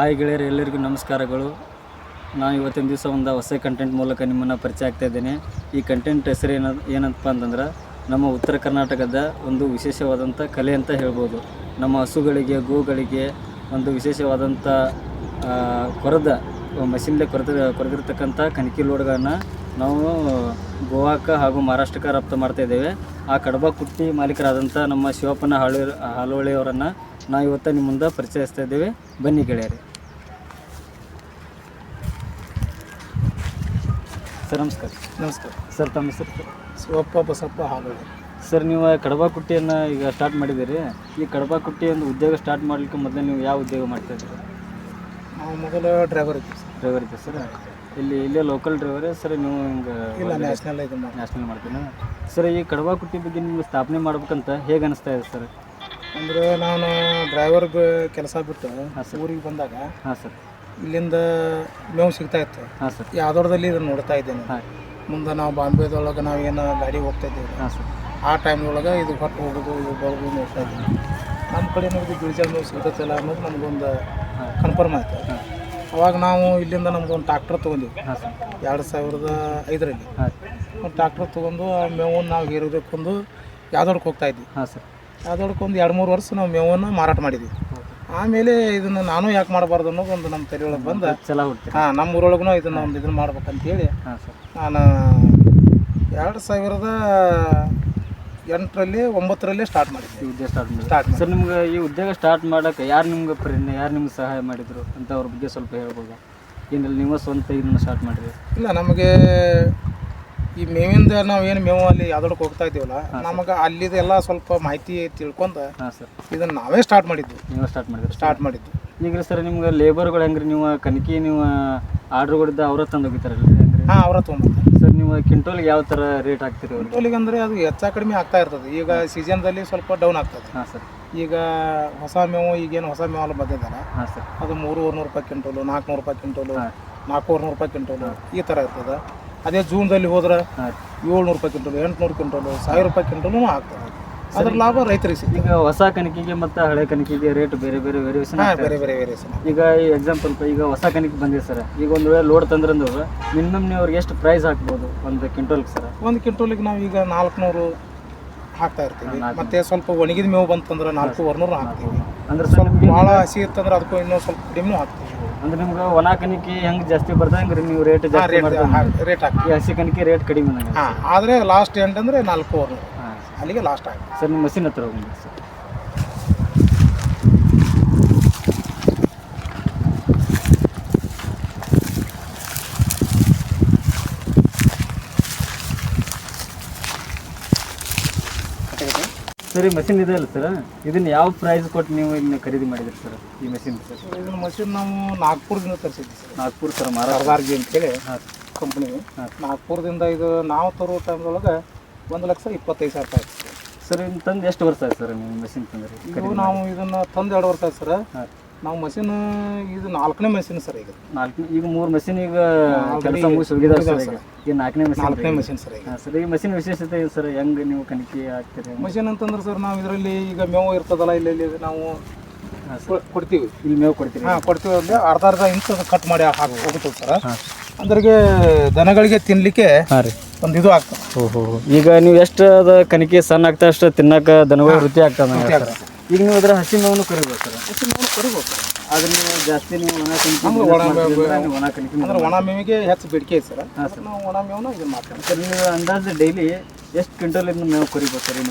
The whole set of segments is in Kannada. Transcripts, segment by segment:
ಹಾಯ್ ಗೆಳೆಯರು, ಎಲ್ಲರಿಗೂ ನಮಸ್ಕಾರಗಳು. ನಾನು ಇವತ್ತಿನ ದಿವಸ ಒಂದು ಹೊಸ ಕಂಟೆಂಟ್ ಮೂಲಕ ನಿಮ್ಮನ್ನು ಪರಿಚಯ ಆಗ್ತಾ ಇದ್ದೇನೆ. ಈ ಕಂಟೆಂಟ್ ಹೆಸರು ಏನ ಏನಪ್ಪ ಅಂತಂದ್ರೆ, ನಮ್ಮ ಉತ್ತರ ಕರ್ನಾಟಕದ ಒಂದು ವಿಶೇಷವಾದಂಥ ಕಲೆ ಅಂತ ಹೇಳ್ಬೋದು. ನಮ್ಮ ಹಸುಗಳಿಗೆ, ಗೋಗಳಿಗೆ ಒಂದು ವಿಶೇಷವಾದಂಥ ಕೊರದ, ಮಷಿನ್ಲೆ ಕೊರೆದ, ಕೊರೆದಿರ್ತಕ್ಕಂಥ ಕಣಕಿ ಲೋಡ್ಗಳನ್ನು ನಾವು ಗೋವಾಕ್ಕೆ ಹಾಗೂ ಮಹಾರಾಷ್ಟ್ರಕ್ಕೆ ರಫ್ತು ಮಾಡ್ತಾ ಇದ್ದೇವೆ. ಆ ಕಡಬ ಕುಟ್ಟಿ ಮಾಲೀಕರಾದಂಥ ನಮ್ಮ ಶಿವಪ್ಪನ ಹಾಳು, ಹಾಲೋಳಿಯವರನ್ನು ನಾವು ಇವತ್ತು ನಿಮ್ಮ ಮುಂದೆ ಪರಿಚಯಿಸ್ತಾ ಇದ್ದೇವೆ. ಬನ್ನಿ ಗೆಳೆಯರಿ. ಸರ್ ನಮಸ್ಕಾರ. ನಮಸ್ಕಾರ. ಸರ್ ತಮ್ಮ ಹೆಸರು ಸರ್? ಶಿವಪ್ಪ ಬಸಪ್ಪ ಹಾಲು ಸರ್ ನೀವು ಕಡಬ ಕುಟ್ಟಿಯನ್ನು ಈಗ ಸ್ಟಾರ್ಟ್ ಮಾಡಿದ್ದೀರಿ. ಈ ಕಡಬ ಕುಟ್ಟಿ ಒಂದು ಉದ್ಯೋಗ ಸ್ಟಾರ್ಟ್ ಮಾಡಲಿಕ್ಕೆ ಮೊದಲು ನೀವು ಯಾವ ಉದ್ಯೋಗ ಮಾಡ್ತಾ ಇದ್ದೀರಿ? ನಾವು ಮೊದಲು ಡ್ರೈವರ್ ಇದ್ದೀವಿ ಸರ್. ಡ್ರೈವರ್ ಇದ್ದೀವಿ ಸರ್? ಇಲ್ಲಿ ಇಲ್ಲೇ ಲೋಕಲ್ ಡ್ರೈವರೇ ಸರ್ ನೀವು ಹಿಂಗೆ ಇಲ್ಲ ನ್ಯಾಷನಲ್ ಇದು ನ್ಯಾಷನಲ್ ಮಾಡ್ತೀನಿ ಸರ್ ಈ ಕಡಬ ಕುಟ್ಟಿ ಬಗ್ಗೆ ನಿಮ್ಗೆ ಸ್ಥಾಪನೆ ಮಾಡ್ಬೇಕಂತ ಹೇಗೆ ಅನಿಸ್ತಾ ಇದೆ ಸರ್? ಅಂದರೆ ನಾನು ಡ್ರೈವರ್ಗೆ ಕೆಲಸ ಬಿಟ್ಟು ಊರಿಗೆ ಬಂದಾಗ ಹಾಂ ಸರ್. ಇಲ್ಲಿಂದ ಮೇವು ಸಿಗ್ತಾ ಇತ್ತು. ಹಾಂ ಸರ್. ಯಾವ್ದೋರದಲ್ಲಿ ಇದನ್ನು ನೋಡ್ತಾ ಇದ್ದೇನೆ. ಹಾಂ. ಮುಂದೆ ನಾವು ಬಾಂಬೆದೊಳಗೆ ನಾವು ಏನು ಗಾಡಿ ಹೋಗ್ತಾ ಇದ್ದೇವೆ ಹಾಂ ಸರ್. ಆ ಟೈಮ್ದೊಳಗೆ ಇದು ಹೊಟ್ಟು ಹೋಗೋದು ಇದು ಬರೋದು ನೋಡ್ತಾ ಇದ್ದೀವಿ ನಮ್ಮ ಕಡೆ ಇದು ಗಿರಿಜಲ್ ಮೇವು ಸಿಗ್ತೈತಲ್ಲ ಅನ್ನೋದು ನಮಗೊಂದು ಕನ್ಫರ್ಮ್ ಆಯಿತು. ಅವಾಗ ನಾವು ಇಲ್ಲಿಂದ ನಮ್ದೊಂದು ಟ್ರಾಕ್ಟರ್ ತೊಗೊಂಡಿವಿ. ಹಾಂ ಸರ್. ಎರಡು ಸಾವಿರದ ಐದರಲ್ಲಿ. ಒಂದು ಟ್ರಾಕ್ಟರ್ ತೊಗೊಂಡು ಆ ಮೇವನ್ನು ನಾವು ಹೇರಬೇಕೊಂದು ಯಾವ್ದೋಡಕ್ಕೆ ಹೋಗ್ತಾ ಇದ್ವಿ. ಹಾಂ ಸರ್. ಯಾವ್ದೋಡಕ್ಕೆ ಒಂದು ಎರಡು ಮೂರು ವರ್ಷ ನಾವು ಮೇವನ್ನು ಮಾರಾಟ ಮಾಡಿದ್ವಿ. ಆಮೇಲೆ ಇದನ್ನು ನಾನು ಯಾಕೆ ಮಾಡಬಾರ್ದು ಅನ್ನೋದು ಒಂದು ನಮ್ಮ ತಲೆಯೊಳಗೆ ಬಂದು. ಚಲ ಹಾಂ ನಮ್ಮ ಊರೊಳಗೂ ಇದನ್ನ ಒಂದು ಇದನ್ನು ಮಾಡ್ಬೇಕಂತೇಳಿ ಹಾಂ ಸರ್. ನಾನು ಎರಡು ಸಾವಿರದ ಎಂಟರಲ್ಲಿ ಒಂಬತ್ತರಲ್ಲಿ ಸ್ಟಾರ್ಟ್ ಮಾಡಿದ್ದೆ. ಉದ್ಯೋಗ ಸ್ಟಾರ್ಟ್ ಮಾಡಿ ಸ್ಟಾರ್ಟ್ ಸರ್ ನಿಮ್ಗೆ ಈ ಉದ್ಯೋಗ ಸ್ಟಾರ್ಟ್ ಮಾಡೋಕೆ ಯಾರು ನಿಮ್ಗೆ ಪ್ರೇರಣೆ ಯಾರು ನಿಮ್ಗೆ ಸಹಾಯ ಮಾಡಿದರು ಅಂತ ಅವ್ರ ಬಗ್ಗೆ ಸ್ವಲ್ಪ ಹೇಳ್ಬೋದು? ಏನಿಲ್ಲ ನೀವು ಸ್ವಂತ ಇದನ್ನು ಸ್ಟಾರ್ಟ್ ಮಾಡಿದ್ರಿ ಇಲ್ಲ ನಮಗೆ ಈ ಮೇವಿಂದ ನಾವು ಏನು ಮೇವು ಅಲ್ಲಿ ಯಾವ್ದಕ್ಕೆ ಹೋಗ್ತಾ ಇದ್ದೀವಲ್ಲ ನಮಗೆ ಅಲ್ಲಿದೆಲ್ಲ ಸ್ವಲ್ಪ ಮಾಹಿತಿ ತಿಳ್ಕೊಂಡು ಹಾಂ ಸರ್. ಇದನ್ನ ನಾವೇ ಸ್ಟಾರ್ಟ್ ಮಾಡಿದ್ವಿ. ನೀವು ಸ್ಟಾರ್ಟ್ ಮಾಡಿದ್ರಿ. ಸ್ಟಾರ್ಟ್ ಮಾಡಿದ್ವಿ. ಈಗ ಸರ್ ನಿಮ್ಗೆ ಲೇಬರ್ಗಳು ಹೆಂಗ್ರಿ? ನೀವು ಕನಕಿ ನೀವು ಆರ್ಡ್ರ್ಗಳಿದ್ದ ಅವ್ರ ತಂದು ಹೋಗಿತಾರಲ್ಲ ಹೆಂಗ್ರಿ? ಹಾಂ ಅವರ ತೊಗೊಂಬರ್ತಾರೆ ಸರ್ ನೀವು ಕ್ವಿಂಟೋಲ್ಗೆ ಯಾವ ಥರ ರೇಟ್ ಹಾಕ್ತೀರಿ ಅವ್ರಿಗೆ? ಅಂದ್ರೆ ಅಂದರೆ ಅದು ಹೆಚ್ಚ ಕಡಿಮೆ ಆಗ್ತಾ ಇರ್ತದೆ. ಈಗ ಸೀಸನ್ದಲ್ಲಿ ಸ್ವಲ್ಪ ಡೌನ್ ಆಗ್ತದೆ. ಹಾಂ ಸರ್. ಈಗ ಹೊಸ ಮೇವು ಈಗೇನು ಹೊಸ ಮೇವು ಎಲ್ಲ ಬಂದಿದ್ದಾರೆ ಹಾಂ ಸರ್. ಅದು ಮೂರುವರೆ ನೂರು ರೂಪಾಯಿ ಕ್ವಿಂಟೋಲು ನಾಲ್ಕುನೂರು ರೂಪಾಯಿ ಕ್ವಿಂಟೋಲು ಹಾಂ. ನಾಲ್ಕೂವರೆ ನೂರು ರೂಪಾಯಿ ಕ್ವಿಂಟೋಲು ಈ ಥರ ಇರ್ತದೆ. ಅದೇ ಜೂನ್ದಲ್ಲಿ ಹೋದ್ರೆ ಏಳ್ನೂರು ರೂಪಾಯಿ ಕ್ವಿಂಟಲ್ ಎಂಟುನೂರು ಕ್ವಿಂಟಲ್ ಸಾವಿರ ರೂಪಾಯಿ ಕ್ವಿಂಟೋಲು ಆಗ್ತದೆ. ಅದ್ರ ಲಾಭ ರೈತರಿಗೆ ಸಿಗ್ತದೆ. ಈಗ ಹೊಸ ಕಣಕಿಗೆ ಮತ್ತು ಹಳೆ ಕಣಕಿಗೆ ರೇಟ್ ಬೇರೆ ಬೇರೆ ವೇರಿಯೇಷನ್ ಬೇರೆ ಬೇರೆ ವೇರಿಯೇಷನ್ ಈಗ ಈ ಎಕ್ಸಾಂಪಲ್ ಈಗ ಹೊಸ ಕಣಿಕೆ ಬಂದಿದೆ ಸರ್. ಈಗ ಒಂದು ವೇಳೆ ಲೋಡ್ ತಂದ್ರಂದ್ರೆ ಮಿನಿಮಮ್ ನೀವು ಅವ್ರಿಗೆ ಎಷ್ಟು ಪ್ರೈಸ್ ಹಾಕ್ಬೋದು ಒಂದು ಕ್ವಿಂಟಲ್ಗೆ ಸರ್? ಒಂದು ಕ್ವಿಂಟೋಲಿಗೆ ನಾವು ಈಗ ನಾಲ್ಕುನೂರು ಹಾಕ್ತಾ ಇರ್ತೀವಿ. ಮತ್ತೆ ಸ್ವಲ್ಪ ಒಣಗಿದ ಮೇವು ಬಂತಂದ್ರೆ ನಾಲ್ಕು ನೂರು ಹಾಕ್ತೀವಿ. ಅಂದ್ರೆ ಸ್ವಲ್ಪ ಭಾಳ ಹಸಿ ಇತ್ತಂದ್ರೆ ಅದಕ್ಕೂ ಇನ್ನೂ ಸ್ವಲ್ಪ ಕಡಿಮೆ ಹಾಕ್ತೀವಿ. ಅಂದ್ರೆ ನಿಮ್ಗೆ ಒಣ ಕಣಿಕೆ ಹೆಂಗೆ ಜಾಸ್ತಿ ಬರ್ತದೆ ಹಂಗ್ರಿ ನೀವು ರೇಟ್ ಜಾಸ್ತಿ ರೇಟ್ ಈ ಹಸಿ ಕಣಿಕೆ ರೇಟ್ ಕಡಿಮೆ ನನಗೆ. ಹಾಂ ಆದರೆ ಲಾಸ್ಟ್ ಎಂಡ್ ಅಂದರೆ ನಾಲ್ಕೂವರೆ ಅಲ್ಲಿಗೆ ಲಾಸ್ಟ್ ಆಗುತ್ತೆ. ಸರ್ ನಿಮ್ಮ ಮಷಿನ್ ಹತ್ರ ಹೋಗಿ ಸರ್. ಸರ್ ಈ ಮಷಿನ್ ಇದೆ ಅಲ್ಲ ಸರ್ ಇದನ್ನ ಯಾವ ಪ್ರೈಸ್ ಕೊಟ್ಟು ನೀವು ಇದನ್ನ ಖರೀದಿ ಮಾಡಿದ್ರಿ ಸರ್ ಈ ಮಷಿನ್ ಸರ್ ಇದನ್ನ ಮಷಿನ್ ನಾವು ನಾಗ್ಪುರದಿಂದ ತರಿಸಿದ್ವಿ ಸರ್ ನಾಗ್ಪುರ ಸರ್ ಅಂತ ಅಂತೇಳಿ ಕಂಪ್ನಿ. ನಾಗ್ಪುರದಿಂದ ಇದು ನಾವು ತರುವ ಟೈಮ್ದೊಳಗೆ ಒಂದು ಲಕ್ಷ ಇಪ್ಪತ್ತೈದು ಸಾವಿರ ರೂಪಾಯಿ ಆಯ್ತು ಸರ್ ಇನ್ನು ತಂದು ಎಷ್ಟು ವರ್ಷ ಆಯ್ತು ಸರ್ ನೀವು ಮಷಿನ್ ತಂದ್ರಿ? ಇದು ನಾವು ಇದನ್ನ ತಂದು ಎರಡು ವರ್ಷ ಆಯ್ತು ಸರ್ ಹಾಂ. ನಾವು ಮಷಿನ್ ಇದು ನಾಲ್ಕನೇ ಮಷಿನ್ ಸರ್ ಈಗ. ನಾಲ್ಕು ಈಗ ಮೂರು ಮಷಿನ್ ಈಗ ಕೆಲಸ ಮುಗಿಸಿ ಸರ್ ಈಗ. ಈಗ ನಾಲ್ಕನೇ ಮಷಿನ್ ನಾಲ್ಕನೇ ಮಷಿನ್ ಸರ್ ಈಗ. ಸರ್ ಈ ಮಷಿನ್ ವಿಶೇಷತೆ ಏನು ಸರ್? ಹೆಂಗೆ ನೀವು ಕಣಿಕೆ ಹಾಕ್ತೀರಿ ಮಷಿನ್ ಅಂತಂದ್ರೆ ಸರ್ ನಾವು ಇದರಲ್ಲಿ ಈಗ ಮೇವು ಇರ್ತದಲ್ಲ ಇಲ್ಲಿ ಇಲ್ಲಿ ನಾವು ಕೊಡ್ತೀವಿ. ಇಲ್ಲಿ ಮೇವು ಕೊಡ್ತೀವಿ ಹಾಂ ಕೊಡ್ತೀವಿ ಅಂದರೆ ಅರ್ಧ ಅರ್ಧ ಇಂಚ್ ಕಟ್ ಮಾಡಿ ಹಾಕಿ ಹೋಗ್ತೀವಿ ಸರ್. ಅಂದ್ರಿಗೆ ದನಗಳಿಗೆ ತಿನ್ನಲಿಕ್ಕೆ ಹಾಂ ರೀ. ಒಂದು ಇದು ಆಗ್ತದೆ. ಓಹೋ ಈಗ ನೀವು ಎಷ್ಟು ಅದ ಕಣಿಕೆ ಸಣ್ಣ ಆಗ್ತದೆ ಅಷ್ಟು ತಿನ್ನಕ್ಕೆ ದನಗಳು ವೃತ್ತಿ ಆಗ್ತದೆ. ಈಗ ನೀವು ಅದ್ರ ಹಸಿ ಮೇವನ್ನು ಕರಿಬೇಕು ಸರ್. ಹಸಿ ಮೇವು ಕರಿಬೇಕು ಅದನ್ನ ಆದ್ರೆ ನೀವು ಜಾಸ್ತಿ ನೀವು ಒಣ ಕಣಿಕೆ ಒಣ ಒಣ ಕಣಿಕೆ ಅಂದ್ರೆ ಒಣ ಮೇವಿಗೆ ಹೆಚ್ಚು ಬೇಡಿಕೆ ಐತೆ ಸರ್. ಹಾಂ ಸರ್. ನಾವು ಒಣ ಮೇವನ್ನ ಇದು ಮಾಡ್ತೀವಿ. ಸರ್ ನೀವು ಅಂದಾಜು ಡೈಲಿ ಎಷ್ಟು ಕ್ವಿಂಟಲ್ ಇದನ್ನ ಮೇವು ಕರಿಬೋದು ಸರ್ ಈ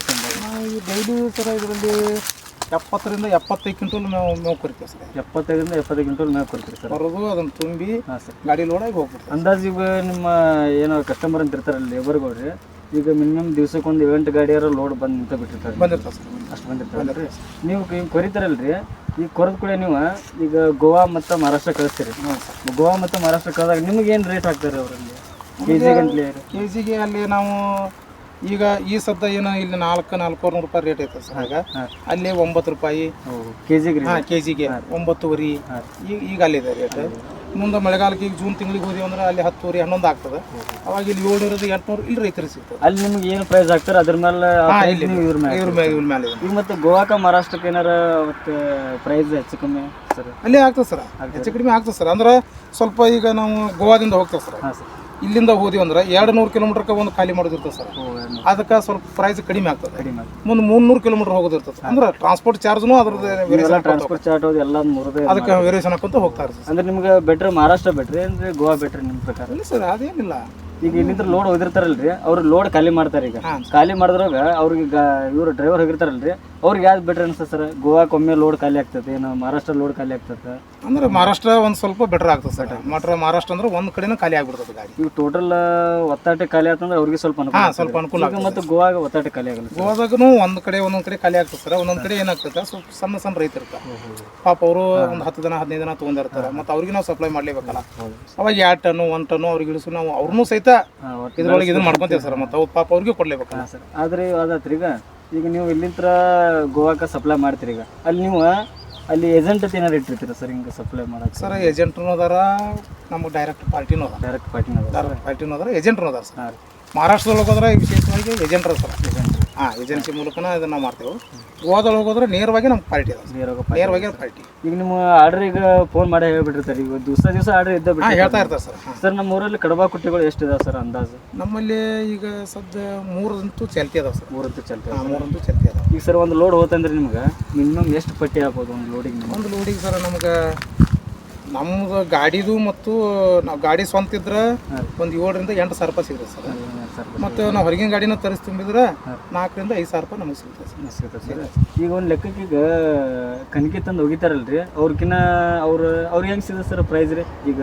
ನಾವು ಡೈಲಿ ಸರ್ ಇದರಲ್ಲಿ ಎಪ್ಪತ್ತರಿಂದ ಎಪ್ಪತ್ತೈದು ಕ್ವಿಂಟಲ್ ಮೇವು ಮೇವು ಕೊಡ್ತೀವಿ ಸರ್. ಎಪ್ಪತ್ತೈದರಿಂದ ಎಪ್ಪತ್ತೈದು ಕ್ವಿಂಟಲ್ ಮೇವು ಕೊಡ್ತೀವಿ ಸರ್. ಬರೋದು ಅದನ್ನು ತುಂಬಿ ಹಾಂ ಸರ್. ಗಾಡಿ ಲೋಡಾಗಿ ಹೋಗ್ಬಿಡ್ತೀವಿ. ಅಂದಾಜು ಈಗ ನಿಮ್ಮ ಏನೋ ಕಸ್ಟಮರ್ ಅಂತ ಇರ್ತಾರಲ್ಲ ಲೇಬರ್ಗಳ್ರಿ ಈಗ ಮಿನಿಮಮ್ ದಿವ್ಸಕ್ಕೊಂದು ಇವೆಂಟ್ ಗಾಡಿಯಾರ ಲೋಡ್ ಬಂದು ನಿಂತ ಬಿಟ್ಟಿರ್ತಾರೆ. ಸರ್. ಅಷ್ಟು ಬಂದಿರ್ತಾರೆ ನೀವು ಈಗ ಕೊರಿತಾರಲ್ರಿ ಈಗ ಕೊರದ ಕೂಡ ನೀವು ಈಗ ಗೋವಾ ಮತ್ತು ಮಹಾರಾಷ್ಟ್ರ ಕಳಿಸ್ತೀರಿ. ಗೋವಾ ಮತ್ತು ಮಹಾರಾಷ್ಟ್ರ ಕಳೆದಾಗ ನಿಮ್ಗೆ ಏನು ರೇಟ್ ಹಾಕ್ತಾರೆ ಅವರಲ್ಲಿ? ಕೆ ಜಿ ಗಂಟ್ಲೆ ಕೆ ಜಿಗೆ ಅಲ್ಲಿ ನಾವು ಈಗ ಈ ಸದ್ದ ಏನು ಇಲ್ಲಿ ನಾಲ್ಕು ನಾಲ್ಕೂವರೆ ನೂರು ರೂಪಾಯಿ ರೇಟ್ ಐತೆ ಸರ್ ಅಲ್ಲಿ ಒಂಬತ್ತು ರೂಪಾಯಿ. ಕೆ ಜಿಗೆ ಹಾಂ ಕೆ ಜಿಗೆ ಒಂಬತ್ತುವರೆ. ಈಗ ಅಲ್ಲಿದೆ ರೇಟ್ ಮುಂದೆ ಮಳೆಗಾಲಕ್ಕೆ ಈಗ ಜೂನ್ ತಿಂಗಳಿಗೆ ಹೋದೆವು ಅಂದ್ರೆ ಅಲ್ಲಿ ಹತ್ತುವರೆ ಹನ್ನೊಂದು ಆಗ್ತದೆ. ಅವಾಗ ಇಲ್ಲಿ ಏಳ್ನೂರದ ಎಂಟುನೂರು ಇಲ್ಲಿ ರೈತರಿಗೆ ಸಿಗ್ತದೆ. ಅಲ್ಲಿ ನಿಮ್ಗೆ ಏನು ಪ್ರೈಸ್ ಆಗ್ತಾರೆ ಅದ್ರ ಮೇಲೆ ಇವ್ರ ಮೇಲೆ ಇವ್ರ ಮೇಲೆ ಈಗ ಮತ್ತೆ ಗೋವಾಕ ಮಹಾರಾಷ್ಟ್ರಕ್ಕೆ ಏನಾರ ಮತ್ತೆ ಪ್ರೈಸ್ ಹೆಚ್ಚು ಕಮ್ಮಿ ಸರ್? ಅಲ್ಲಿ ಆಗ್ತದೆ ಸರ್. ಹೆಚ್ಚು ಕಡಿಮೆ ಆಗ್ತದೆ ಸರ್. ಅಂದ್ರೆ ಸ್ವಲ್ಪ ಈಗ ನಾವು ಗೋವಾದಿಂದ ಹೋಗ್ತೇವೆ ಸರ್. ಹಾಂ ಸರ್. ಇಲ್ಲಿಂದ ಹೋದಿವಿ ಅಂದ್ರೆ ಎರಡು ನೂರು ಕಿಲೋಮೀಟರ್ಗೆ ಒಂದು ಖಾಲಿ ಮಾಡೋದಿರ್ತದೆ ಸರ್. ಅದಕ್ಕೆ ಸ್ವಲ್ಪ ಪ್ರೈಸ್ ಕಡಿಮೆ ಆಗ್ತದೆ. ಕಡಿಮೆ ಮುಂದೆ ಮುನ್ನೂರು ಕಿಲೋಮೀಟರ್ ಹೋಗೋದಿರ್ತದೆ. ಅಂದ್ರೆ ಟ್ರಾನ್ಸ್ಪೋರ್ಟ್ ಚಾರ್ಜ್ನು ಅದ್ರದ್ದು ಟ್ರಾನ್ಸ್ಪೋರ್ಟ್ ಚಾರ್ಜ್ ಎಲ್ಲ ಮೂರದೇ ಅದಕ್ಕೆ ವೇರಿಯೇಷನ್ ಹಾಕೊಂತ ಹೋಗ್ತಾರೆ ಸರ್. ಅಂದ್ರೆ ನಿಮ್ಗೆ ಬೆಟ್ರ್ ಮಹಾರಾಷ್ಟ್ರ ಬೆಟ್ರಿ ಅಂದ್ರೆ ಗೋವಾ ಬೆಟ್ರಿ ನಿಮ್ಮ ಪ್ರಕಾರ? ಇಲ್ಲ ಸರ್ ಅದೇನಿಲ್ಲ. ಈಗ ಇಲ್ಲಿಂದ ಲೋಡ್ ಹೋಗಿರ್ತಾರಲ್ರಿ ಅವ್ರು ಲೋಡ್ ಖಾಲಿ ಮಾಡ್ತಾರೆ ಈಗ. ಖಾಲಿ ಮಾಡಿದ್ರಾಗ ಅವ್ರಿಗೆ ಇವರು ಡ್ರೈವರ್ ಹೋಗಿರ್ತಾರಲ್ರಿ ಅವ್ರಿಗೆ ಯಾವ್ದು ಬೆಟ್ರ್ ಅನ್ಸುತ್ತೆ ಸರ್ ಗೋವಾಕ್ಕೊಮ್ಮೆ ಲೋಡ್ ಖಾಲಿ ಆಗ್ತದೆ ಏನು ಮಹಾರಾಷ್ಟ್ರ ಲೋಡ್ ಖಾಲಿ ಆಗ್ತದೆ? ಅಂದ್ರೆ ಮಹಾರಾಷ್ಟ್ರ ಒಂದು ಸ್ವಲ್ಪ ಬೆಟರ್ ಆಗ್ತದೆ ಸರ್ ಮಾತ್ರ ಮಹಾರಾಷ್ಟ್ರ ಅಂದ್ರೆ ಒಂದು ಕಡೆನೂ ಖಾಲಿ ಆಗ್ಬಿಡ್ತದೆ ಗಾಡಿ. ಇವು ಟೋಟಲ್ ಒತ್ತಾಟೆ ಖಾಲಿ ಆಗ್ತಂದ್ರೆ ಅವ್ರಿಗೆ ಸ್ವಲ್ಪ ಅನುಕೂಲ ಹಾ ಸ್ವಲ್ಪ ಅನುಕೂಲ ಆಗ್ತದೆ. ಮತ್ತೆ ಗೋವಾಗ ಒತ್ತಾಟೆ ಖಾಲಿ ಆಗಲ್ಲ ಸರ್ ಗೋವಾದಾಗೂ ಒಂದ್ ಕಡೆ ಒಂದೊಂದ್ ಕಡೆ ಖಾಲಿ ಆಗ್ತದೆ ಸರ್ ಒಂದೊಂದ್ ಕಡೆ ಏನಾಗ್ತದೆ ಸ್ವಲ್ಪ ಸಣ್ಣ ಸಣ್ಣ ರೈತರು ಇರ್ತಾರೆ. ಪಾಪ ಅವರು ಒಂದು ಹತ್ತು ದಿನ ಹದಿನೈದು ದಿನ ತೊಗೊಂಡಿರ್ತಾರೆ. ಮತ್ತೆ ಅವ್ರಿಗೆ ನಾವು ಸಪ್ಲೈ ಮಾಡ್ಲೇಬೇಕಲ್ಲ. ಅವಾಗ ಎರಡು ಟನ್ನು ಒಂದು ಟನ್ನು ಅವ್ರಿಗೆ ಇಳಿಸು ನಾವು ಅವ್ರನ್ನೂ ಸಹಿತ ಹಾ, ಒಟ್ಟು ಇದ್ರೊಳಗೆ ಇದನ್ನ ಮಾಡ್ಕೊಂತೀವಿ ಸರ್ ಮತ್ತೆ ಅವ್ರು ಪಾಪ ಅವ್ರಿಗೆ ಕೊಡ್ಲೇಬೇಕಲ್ಲ. ಹಾ ಸರ್ ಆದ್ರೆ ಅದಾತ್ರಿ ಈಗ ಈಗ ನೀವು ಇಲ್ಲಿಂತ್ರ ಗೋವಾಕ್ಕೆ ಸಪ್ಲೈ ಮಾಡ್ತೀರಿ ಈಗ. ಅಲ್ಲಿ ನೀವು ಅಲ್ಲಿ ಏಜೆಂಟ್ ಏನಾರು ಇಟ್ಟಿರ್ತೀರ ಸರ್ ಹಿಂಗೆ ಸಪ್ಲೈ ಮಾಡಕ್ಕೆ? ಸರ್ ಏಜೆಂಟ್ನು ಅದಾರ ನಮ್ಗೆ ಡೈರೆಕ್ಟ್ ಪಾರ್ಟಿನೂ ಅದ ಡೈರೆಕ್ಟ್ ಪಾರ್ಟಿನ ಡೈರೆಕ್ಟ್ ಪಾರ್ಟಿನೂ ಅದಾರ. ಏಜೆಂಟ್ನು ಅದಾರ ಸರ್ ಮಹಾರಾಷ್ಟ್ರದೊಳಗೆ ಹೋದ್ರೆ ವಿಶೇಷವಾಗಿ ಏಜೆಂಟ್ರ ಸರ್ ಏಜೆಂಟ್ ಹಾಂ ಏಜೆನ್ಸಿ ಮೂಲಕನ ಇದನ್ನ ನಾವು ಮಾಡ್ತೇವೆ. ಗೋವಾದೊಳಗೆ ಹೋದ್ರೆ ನೇರವಾಗಿ ನಮ್ಗೆ ಪಾರ್ಟಿ ಅದ. ನೇರವಾಗಿ ಪಾರ್ಟಿ ಈಗ ನಿಮ್ಮ ಆರ್ಡರ್ ಈಗ ಫೋನ್ ಮಾಡಿ ಹೇಳ್ಬಿಟ್ಟಿರ್ತಾರೆ. ಈಗ ದಿವಸ ದಿವಸ ಆರ್ಡರ್ ಇದ್ದ ಹಾಂ ಬಿಟ್ಟು ಹೇಳ್ತಾ ಇರ್ತಾರೆ ಸರ್. ಸರ್ ನಮ್ಮ ಊರಲ್ಲಿ ಕಡಬಾ ಕುಟ್ಟಿಗಳು ಎಷ್ಟು ಇದಾವೆ ಸರ್ ಅಂದಾಜು? ನಮ್ಮಲ್ಲಿ ಈಗ ಸದ್ಯ ಮೂರಂತೂ ಚಲ್ತಿ ಅದಾವ ಸರ್. ಮೂರಂತೂ ಚಲ್ತಿ ಹಾಂ ಮೂರಂತೂ ಚಲ್ತಿ ಅದಾವ. ಈಗ ಸರ್ ಒಂದು ಲೋಡ್ ಹೋತಂದ್ರೆ ನಿಮ್ಗೆ ಮಿನಿಮಮ್ ಎಷ್ಟು ಪಟ್ಟಿ ಆಗ್ಬೋದು ಒಂದು ಲೋಡಿಗೆ ಒಂದು ಲೋಡಿಗೆ ಸರ್ ನಮ್ಗೆ ನಮ್ದು ಗಾಡಿದು ಮತ್ತು ನಾವು ಗಾಡಿ ಸ್ವಂತ ಇದ್ರೆ ಒಂದು ಏಳರಿಂದ ಎಂಟು ಸಾವಿರ ರೂಪಾಯಿ ಸಿಗುತ್ತೆ ಸರ್. ಮತ್ತೆ ನಾವು ಹೊರಗಿನ ಗಾಡಿನ ತರಿಸ್ ತುಂಬಿದ್ರೆ ನಾಲ್ಕರಿಂದ ಐದು ಸಾವಿರ ರೂಪಾಯಿ ನಮಗೆ ಸಿಗುತ್ತೆ ಸಿಗುತ್ತೆ ಸರ್. ಈಗ ಒಂದು ಲೆಕ್ಕಕ್ಕೆ ಈಗ ಕಣಿಕೆ ತಂದು ಒಗಿತಾರಲ್ರಿ ಅವ್ರಕಿನ್ನ ಅವ್ರ ಅವ್ರಿಗೆ ಹೆಂಗೆ ಸಿಗುತ್ತೆ ಸರ್ ಪ್ರೈಸ್ ರೀ? ಈಗ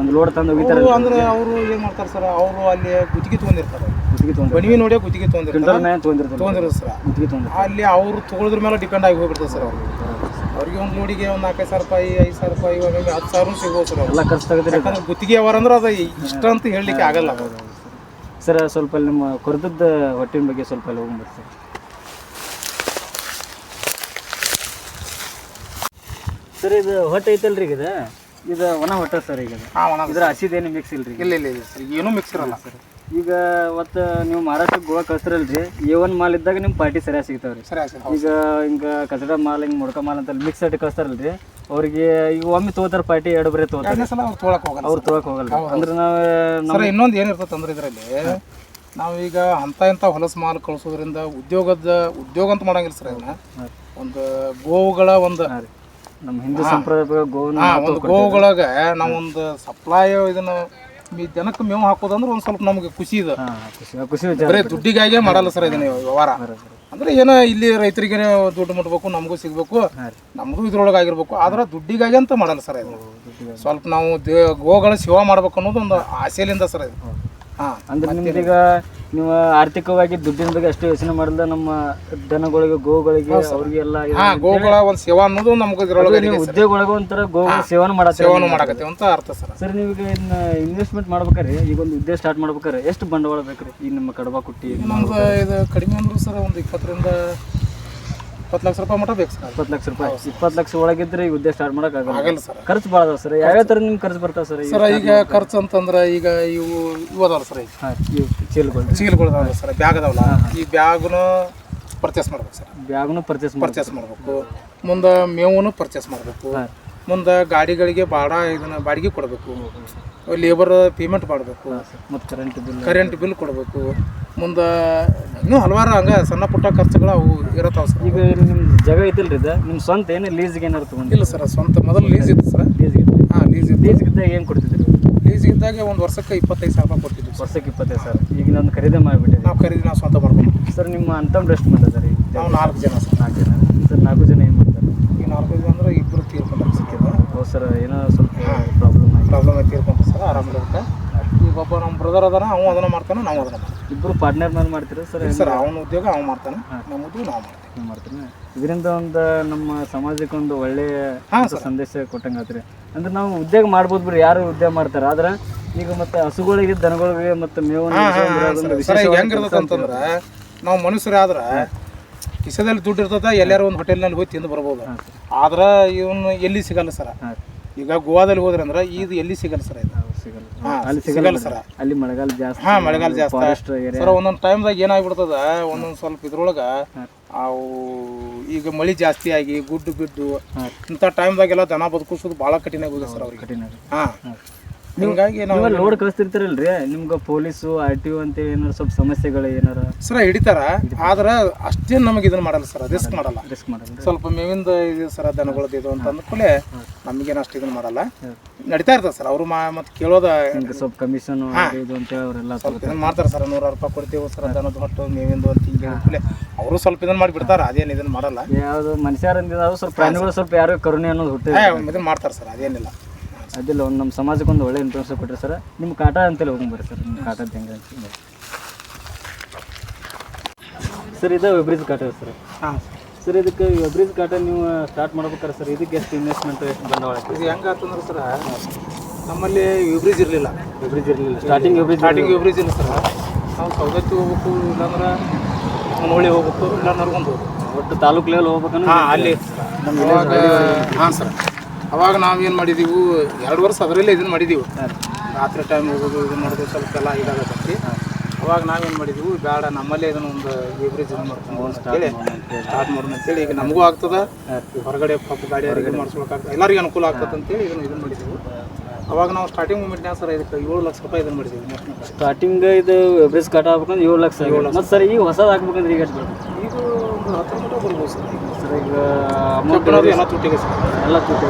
ಒಂದು ಲೋಡ್ ತಂದು ಹೋಗಿತಾರ ಅಂದ್ರೆ ಅವರು ಏನು ಮಾಡ್ತಾರೆ ಸರ್ ಅವರು ಅಲ್ಲಿ ಗುತ್ತಿಗೆ ತೊಗೊಂಡಿರ್ತಾರೆ. ಗುತ್ತಿಗೆ ನೋಡಿ ಗುತ್ತಿಗೆ ತೊಗೊಂಡಿರ್ತಾರೆ. ತೊಗೊಂಡಿರ್ತಾರೆ. ಸರ್. ಗುತ್ತಿಗೆ ಅಲ್ಲಿ ಅವರು ತೊಗೊಳೋದ್ರ ಮೇಲೆ ಡಿಪೆಂಡ್ ಆಗಿ ಹೋಗ್ಬಿಡ್ತದೆ ಸರ್ ಅವರು. ಅವ್ರಿಗೆ ಒಂದು ಮೂಡಿಗೆ ಒಂದು ನಾಲ್ಕೈದು ಸಾವಿರ ರೂಪಾಯಿ ಐದು ಸಾವಿರ ರೂಪಾಯಿ ಇವಾಗ ಹತ್ತು ಸಾವಿರ ಸಿಗ್ಬೋದು ಸರ್ ಎಲ್ಲ ಖರ್ಚು ತೆಗೆದ್ರೆ ಯಾಕಂದ್ರೆ ಗುತ್ತಿಗೆ ಅವರ ಅಂದ್ರೆ ಅದು ಇಷ್ಟ ಅಂತ ಹೇಳಲಿಕ್ಕೆ ಆಗಲ್ಲ. ಸರ್. ಸ್ವಲ್ಪ ಅಲ್ಲಿ ನಿಮ್ಮ ಕೊರದದ ಹೊಟ್ಟಿನ ಬಗ್ಗೆ ಸ್ವಲ್ಪ ಅಲ್ಲಿ ಹೋಗ್ಬಿಡ್ತೀವಿ ಸರ್. ಸರ್ ಇದು ಹೊಟ್ಟೆ ಐತಲ್ರಿ ಈಗ ಇದು? ಒಣ ಹೊಟ್ಟೆ ಸರ್ ಈಗ. ಹಾಂ ಒಣ ಇದ್ರ ಹಸಿದೇನು ಮಿಕ್ಸ್ ಇಲ್ರಿ. ಇಲ್ಲ ಇಲ್ಲ ಇಲ್ಲ ಸರ್ ಏನೂ ಮಿಕ್ಸ್ ಇರಲ್ಲ. ಸರ್. ಈಗ ಒತ್ತು ನೀವು ಮಹಾರಾಷ್ಟ್ರಕ್ಕೆ ಗೋವಾ ಕಳ್ಸ್ರಲ್ರಿ ಏ ಒನ್ ಮಾಲ್ ಇದ್ದಾಗ ನಿಮ್ಮ ಪಾರ್ಟಿ ಸರಿಯಾಗಿ ಸಿಗ್ತಾವ್ರಿ. ಸರಿಯಾಗಿ ಸರ್ ಈಗ ಹಿಂಗ ಕಚಡ ಮಾಲ್ ಹಿಂಗೆ ಮುಡ್ಕ ಮಾಲ್ ಅಂತ ಮಿಕ್ಸ್ ಆಗಿ ಕಳ್ಸ್ತಾರಲ್ರಿ ಅವ್ರಿಗೆ ಈಗ ಒಮ್ಮೆ ತಗೋತಾರ ಪಾರ್ಟಿ ಎರಡು ಬರೀ ಸಲ ಅವ್ರು ತೊಳಕ್ ಹೋಗಲ್ಲ ಅವ್ರು ಹೋಗಲ್ಲ ಅಂದ್ರೆ ನಾವು ಇನ್ನೊಂದು ಏನಿರ್ತದೆ ಅಂದ್ರೆ ಇದರಲ್ಲಿ ನಾವೀಗ ಅಂತ ಇಂಥ ಹೊಲಸು ಮಾಲ್ ಕಳಿಸೋದ್ರಿಂದ ಉದ್ಯೋಗದ ಉದ್ಯೋಗ ಅಂತ ಮಾಡಂಗಿಲ್ಲ ಸರ್ ಅದನ್ನ ಒಂದು ಗೋವುಗಳ ಒಂದು ನಮ್ಮ ಹಿಂದೂ ಸಂಪ್ರದಾಯ ಗೋವು ಗೋವುಗಳಾಗ ನಾವೊಂದು ಸಪ್ಲೈ ಇದನ್ನ ಈ ಜನಕ್ಕೆ ಮೇವು ಹಾಕೋದಂದ್ರೆ ಒಂದು ಸ್ವಲ್ಪ ನಮಗೆ ಖುಷಿ ಇದೆ. ಖುಷಿ ಬರೀ ದುಡ್ಡಿಗಾಗೆ ಮಾಡಲ್ಲ ಸರ್ ಇದನ್ನ ವ್ಯವಹಾರ. ಅಂದ್ರೆ ಏನೋ ಇಲ್ಲಿ ರೈತರಿಗೆ ದುಡ್ಡು ಮುಟ್ಬೇಕು ನಮಗೂ ಸಿಗ್ಬೇಕು ನಮಗೂ ಇದ್ರೊಳಗೆ ಆಗಿರ್ಬೇಕು ಆದ್ರೆ ದುಡ್ಡಿಗಾಗಿ ಅಂತ ಮಾಡಲ್ಲ ಸರ್ ಇದು ಸ್ವಲ್ಪ ನಾವು ದೇ ಗೋಗಳ ಸೇವಾ ಮಾಡ್ಬೇಕು ಅನ್ನೋದು ಒಂದು ಆಸೆಲಿಂದ ಸರ್ ಇದು. ಹಾಂ ಅಂದ್ರೆ ನಿಮ್ದೀಗ ನೀವು ಆರ್ಥಿಕವಾಗಿ ದುಡ್ಡಿನ ಬಗ್ಗೆ ಅಷ್ಟು ಯೋಚನೆ ಮಾಡಲ್ಲ ನಮ್ಮ ದನಗಳಿಗೆ ಗೋಗಳಿಗೆ ಅವ್ರಿಗೆ ಎಲ್ಲ ಹಾ ಗೋಗಳ ಒಂದು ಸೇವಾ ಅನ್ನೋದು ನಮ್ಗೆ ಇದ್ರೊಳಗೆ ನೀವು ಉದ್ಯೋಗ ಒಳಗೆ ಒಂಥರ ಗೋ ಸೇವನೆ ಮಾಡತ್ತೆ ಸೇವನೆ ಅಂತ ಅರ್ಥ ಸರ್. ಸರ್ ನೀವು ಈಗ ಇದನ್ನ ಇನ್ವೆಸ್ಟ್ಮೆಂಟ್ ಮಾಡ್ಬೇಕಾರೆ ಈಗ ಒಂದು ಉದ್ಯೋಗ ಸ್ಟಾರ್ಟ್ ಮಾಡ್ಬೇಕಾರೆ ಎಷ್ಟು ಬಂಡವಾಳ ಬೇಕ್ರಿ? ಈಗ ನಿಮ್ಮ ಕಡಬ ಕುಟ್ಟಿ ನಮ್ಗೆ ಇದು ಕಡಿಮೆ ಅಂದ್ರು ಸರ್ ಒಂದು ಇಪ್ಪತ್ತರಿಂದ ಇಪ್ಪತ್ತು ಲಕ್ಷ ರೂಪಾಯಿ ಮಟ್ಟ ಬೇಕು ಸರ್. ಇಪ್ಪತ್ತು ಲಕ್ಷ ರೂಪಾಯಿ. ಇಪ್ಪತ್ತು ಲಕ್ಷ ಒಳಗಿದ್ರೆ ಈ ಉದ್ಯೋಗ ಸ್ಟಾರ್ಟ್ ಮಾಡಕ್ ಆಗಲ್ಲ. ಆಗಲ್ಲ ಸರ್. ಖರ್ಚು ಭಾಳ ಅದಾವ ಸರ್. ಯಾವ ಥರ ನಿಮ್ಗೆ ಖರ್ಚು ಬರ್ತಾವೆ ಸರ್ ಸರ್ ಈಗ ಖರ್ಚು ಅಂತಂದ್ರೆ ಈಗ ಇವು ಇವು ಅದಾವಲ್ಲ ಸರ್ ಈಗ. ಹಾಂ ಇವು ಚೀಲಗಳು. ಚೀಲಗಳು ಅದಾವಲ್ಲ ಸರ್ ಬ್ಯಾಗ್ ಅದಾವಲ್ಲ. ಈ ಬ್ಯಾಗ್ನು ಪರ್ಚೇಸ್ ಮಾಡ್ಬೇಕು ಸರ್. ಬ್ಯಾಗ್ನು ಪರ್ಚೇಸ್ ಮಾಡಿ ಪರ್ಚೇಸ್ ಮಾಡಬೇಕು. ಮುಂದೆ ಮೇವನ್ನು ಪರ್ಚೇಸ್ ಮಾಡಬೇಕು. ಹಾಂ. ಮುಂದೆ ಗಾಡಿಗಳಿಗೆ ಬಾಡ ಇದನ್ನ ಬಾಡಿಗೆ ಕೊಡಬೇಕು. ಲೇಬರ್ ಪೇಮೆಂಟ್ ಮಾಡಬೇಕು. ಮತ್ತು ಕರೆಂಟ್ ಬಿಲ್ ಕರೆಂಟ್ ಬಿಲ್ ಕೊಡಬೇಕು. ಮುಂದೆ ಇನ್ನೂ ಹಲವಾರು ಹಂಗೆ ಸಣ್ಣ ಪುಟ್ಟ ಖರ್ಚುಗಳು ಅವು ಇರತ್ತಾವ ಸರ್. ಈಗ ನಿಮ್ಮ ಜಾಗ ಐತಿಲ್ರಿ ಇದು? ನಿಮ್ಮ ಸ್ವಂತ ಏನು ಲೀಸ್ಗೆ ಏನಾರು ತೊಗೊಂಡು ಇಲ್ಲ ಸರ್ ಸ್ವಂತ ಮೊದಲು ಲೀಸ್ ಇತ್ತು ಸರ್. ಲೀಸ್ಗೆ ಹಾಂ ಲೀಸ್ ಇತ್ತು. ಲೀಸ್ಗಿದ್ದಾಗ ಏನು ಕೊಡ್ತಿದ್ರಿ? ಲೀಸ್ ಇದ್ದಾಗ ಒಂದು ವರ್ಷಕ್ಕೆ ಇಪ್ಪತ್ತೈದು ಸಾವಿರ ರೂಪಾಯಿ ವರ್ಷಕ್ಕೆ ಇಪ್ಪತ್ತೈದು ಸಾವಿರ. ಈಗ ನಾನು ಖರೀದಿ ಮಾಡಿಬಿಟ್ಟೆ ನಾವು ಖರೀದಿ ನಾವು ಸ್ವಂತ ಮಾಡ್ಕೊಂಡು ಸರ್. ನಿಮ್ಮ ಅಂತಮ್ ರೆಸ್ಟ್ ಮಾಡಿದಾರೆ ರೀ ನಾವು ನಾಲ್ಕು ಜನ ಸರ್. ನಾಲ್ಕು ಜನ. ಸರ್ ನಾಲ್ಕು ಜನ ಏನು ಮಾಡ್ತಾರೆ? ಈಗ ನಾಲ್ಕು ಜನ ಅಂದ್ರೆ ಇಬ್ಬರು ಸಿಕ್ಕಿದೆ ಹೌದು ಸರ್ ಏನೋ ಸ್ವಲ್ಪ ಪ್ರಾಬ್ಲಮ್ ಪ್ರಾಬ್ಲಮ್ ಆಗಿ ತೀರ್ಕೊಂಡ್ರೆ ಸರ್ ಆರಾಮಿರುತ್ತೆ ಈಗ ಒಬ್ಬ ನಮ್ಮ ಬ್ರದರ್ ಅದಾನ ಅವ ಅದನ್ನ ಮಾಡ್ತಾನೆ ನಾವು ಅದನ್ನ ಮಾಡ್ತೀವಿ. ಇಬ್ಬರು ಪಾರ್ಟ್ನರ್ ಮೇಲೆ ಮಾಡ್ತೀರಾ ಸರ್? ಸರ್ ಅವನ ಉದ್ಯೋಗ ಅವ್ನು ಮಾಡ್ತಾನೆ ನಮ್ಮ ಉದ್ಯೋಗ ನಾವು ಮಾಡ್ತೀವಿ. ಏನು ಮಾಡ್ತೀರಿ? ಇದರಿಂದ ಒಂದು ನಮ್ಮ ಸಮಾಜಕ್ಕೆ ಒಂದು ಒಳ್ಳೆಯ ಸಂದೇಶ ಕೊಟ್ಟಂಗೆ ಆತ್ರಿ ಅಂದ್ರೆ ನಾವು ಉದ್ಯೋಗ ಮಾಡ್ಬೋದು ಬಿಡ್ರಿ ಯಾರು ಉದ್ಯೋಗ ಮಾಡ್ತಾರೆ. ಆದ್ರೆ ಈಗ ಮತ್ತೆ ಹಸುಗಳಿಗೆ ದನಗಳಿಗೆ ಮತ್ತೆ ಮೇವು ಅಂತಂದ್ರೆ ನಾವು ಮನುಷ್ಯರೇ ಆದ್ರೆ ಕಿಸದಲ್ಲಿ ದುಡ್ಡು ಇರ್ತದ ಎಲ್ಲಾರು ಒಂದು ಹೋಟೆಲ್ನಲ್ಲಿ ಹೋಗಿ ತಿಂದು ಬರ್ಬೋದು. ಆದ್ರೆ ಇವನು ಎಲ್ಲಿ ಸಿಗಲ್ಲ ಸರ್. ಈಗ ಗೋವಾದಲ್ಲಿ ಹೋದ್ರೆ ಅಂದ್ರೆ ಇದು ಎಲ್ಲಿ ಸಿಗಲ್ಲ ಸರ್ ಇದು. ಅಲ್ಲಿ ಸಿಗಲ್ಲ ಸರ್. ಅಲ್ಲಿ ಮಳೆಗಾಲ ಜಾಸ್ತಿ ಹಾ ಮಳೆಗಾಲ ಜಾಸ್ತಿ. ಸರ್ ಒಂದೊಂದು ಟೈಮ್ದಾಗ ಏನಾಗ್ಬಿಡ್ತದ ಒಂದೊಂದು ಸ್ವಲ್ಪ ಇದ್ರೊಳಗ ಅವು ಈಗ ಮಳಿ ಜಾಸ್ತಿ ಆಗಿ ಗುಡ್ಡು ಬಿದ್ದು. ಇಂಥ ಟೈಮ್ದಾಗೆಲ್ಲ ದನ ಬದುಕಿಸೋದು ಭಾಳ ಕಠಿಣ ಆಗಿದೆ ಸರ್ ಅವ್ರಿಗೆ. ಕಠಿಣ ಹಾ. ಹಿಂಗಾಗಿ ನಾವು ಲೋಡ್ ಕಳಿಸ್ತಿರ್ತೀರಲ್ರಿ? ನಿಮ್ಗೆ ಪೊಲೀಸು ಆರ್ ಟಿ ಒ ಅಂತ ಏನಾರು ಸ್ವಲ್ಪ ಸಮಸ್ಯೆಗಳು ಏನಾರ ಸರ್ ಹಿಡಿತಾರ? ಆದ್ರೆ ಅಷ್ಟೇನು ನಮಗೆ ಇದನ್ನ ಮಾಡಲ್ಲ ಸರ್ ರಿಸ್ಕ್ ಮಾಡಲ್ಲ ರಿಸ್ಕ್ ಮಾಡಲ್ಲ. ಸ್ವಲ್ಪ ಮೇವಿಂದ ಇದು ಸರ ದನಗಳದ್ದು ಇದು ಅಂತ ಅಂದ್ಕೂಲೆ ನಮಗೇನು ಅಷ್ಟು ಇದನ್ನ ಮಾಡಲ್ಲ. ನಡೀತಾ ಇರ್ತದೆ ಸರ್ ಅವರು ಮತ್ತೆ ಕೇಳೋದ ಸ್ವಲ್ಪ ಕಮಿಷನ್ ಇದು ಅಂತ ಅವರೆಲ್ಲ ಸ್ವಲ್ಪ ಇದನ್ನ ಮಾಡ್ತಾರೆ ಸರ್ ನೂರಾರು ರೂಪಾಯಿ ಕೊಡ್ತೀವಿ ಸರ್ ದನದ ಹೊಟ್ಟು ಮೇವಿಂದು ಅಂತ ಹಿಂಗೆ ಹೇಳಿದ್ಕೂಲೆ ಅವರು ಸ್ವಲ್ಪ ಇದನ್ನ ಮಾಡಿ ಬಿಡ್ತಾರೆ ಅದೇನು ಇದನ್ನ ಮಾಡಲ್ಲ. ಯಾವುದು ಮನುಷ್ಯರಿಂದ ಸ್ವಲ್ಪ ಪ್ರಾಣಿಗಳು ಸ್ವಲ್ಪ ಯಾರು ಕರುಣೆ ಅನ್ನೋದು ಹುಟ್ಟಿದೆ ಇದನ್ನ ಮಾಡ್ತಾರೆ ಸರ್ ಅದೇನಿಲ್ಲ. ಅದಿಲ್ಲ ಒಂದು ನಮ್ಮ ಸಮಾಜಕ್ಕೆ ಒಂದು ಒಳ್ಳೆ ಇನ್ಫ್ಲೂಯೆನ್ಸ್ ಕೊಟ್ಟರೆ ಸರ್ ನಿಮ್ಮ ಕಾಟ ಅಂತೇಳಿ ಹೋಗ್ಬರ್ರಿ ಸರ್ ನಿಮ್ಮ ಕಾಟದ ಹೆಂಗೆ ಅಂತ ಸರ್ ಇದು ವೆಬ್ರಿಜ್ ಕಾಟ ಸರ್? ಹಾಂ. ಸರ್ ಇದಕ್ಕೆ ವೆಬ್ರಿಜ್ ಕಾಟ ನೀವು ಸ್ಟಾರ್ಟ್ ಮಾಡ್ಬೇಕಾರೆ ಸರ್ ಇದಕ್ಕೆ ಎಷ್ಟು ಇನ್ವೆಸ್ಟ್ಮೆಂಟ್ ಎಷ್ಟು ಬಂಡವಾಳ ಇದು ಹೆಂಗೆ ಆತಂದ್ರೆ ಸರ್ ನಮ್ಮಲ್ಲಿ ವಿಬ್ರಿಜ್ ಇರಲಿಲ್ಲ. ವೆಬ್ರಿಜ್ ಇರಲಿಲ್ಲ. ಸ್ಟಾರ್ಟಿಂಗ್ ವೆಬ್ರಿಜ್ ಸ್ಟಾರ್ಟಿಂಗ್ ಯೂಬ್ರಿಜ್ ಇಲ್ಲ ಸರ್. ನಾವು ಸೌದತ್ತಿ ಹೋಗ್ಬೇಕು ಇಲ್ಲಾಂದ್ರೆ ಮುನ್ನೋಳಿ ಹೋಗ್ಬೇಕು ಇಲ್ಲ ನರ್ಗೊಂಡು ಹೋಗ್ಬೇಕು. ಒಟ್ಟು ತಾಲೂಕು ಲೆವೆಲ್ ಹೋಗ್ಬೇಕಂದ್ರೆ ಹಾಂ ಅಲ್ಲಿ. ಹಾಂ ಸರ್. ಅವಾಗ ನಾವೇನು ಮಾಡಿದ್ದೀವಿ ಎರಡು ವರ್ಷ ಅದರಲ್ಲೇ ಇದನ್ನು ಮಾಡಿದ್ದೀವಿ ರಾತ್ರಿ ಟೈಮ್ ಹೋಗೋದು ಇದನ್ನು ಮಾಡೋದು ಸ್ವಲ್ಪ ಎಲ್ಲ ಇದಾಗತ್ತೆ. ಅವಾಗ ನಾವೇನು ಮಾಡಿದ್ದೀವಿ ಬೇಡ ನಮ್ಮಲ್ಲೇ ಇದನ್ನು ಒಂದು ಎವ್ರೇಜ್ ಇದನ್ನು ಮಾಡ್ಕೊಂಡು ಅಂತೇಳಿ ಸ್ಟಾರ್ಟ್ ಮಾಡೋಣ ಅಂತೇಳಿ ಈಗ ನಮಗೂ ಆಗ್ತದೆ. ಹೊರಗಡೆ ಪಾಪ ಇದು ಮಾಡಿಸ್ಬೇಕಾಗ್ತದೆ ಎಲ್ಲರಿಗೂ ಅನುಕೂಲ ಆಗ್ತದೆ ಅಂತೇಳಿ ಇದನ್ನು ಇದನ್ನು ಮಾಡಿದ್ದೀವಿ ಅವಾಗ ನಾವು ಸ್ಟಾರ್ಟಿಂಗ್ ಮೂಮೆಂಟ್ನಾಗ ಸರ್ ಇದಕ್ಕೆ ಏಳು ಲಕ್ಷ ರೂಪಾಯಿ ಇದನ್ನು ಮಾಡಿದ್ದೀವಿ ಸ್ಟಾರ್ಟಿಂಗ್ ಇದು ಬ್ರಿಜ್ ಕಟ್ ಆಗ್ಬೇಕಂದ್ರೆ ಏಳು ಲಕ್ಷ ಮತ್ತು ಸರ್ ಈಗ ಹೊಸದು ಹಾಕ್ಬೇಕಂದ್ರೆ ಈಗ ಎಷ್ಟು ಇದು ಒಂದು ಹತ್ತು ರೂಪಾಯಿ ಬರ್ಬೋದು ಸರ್. ಈಗ ಅಮೌಂಟ್ ಎಲ್ಲ ತುಟ್ಟಿಗೆ ಸರ್ ಎಲ್ಲ ತೂಕ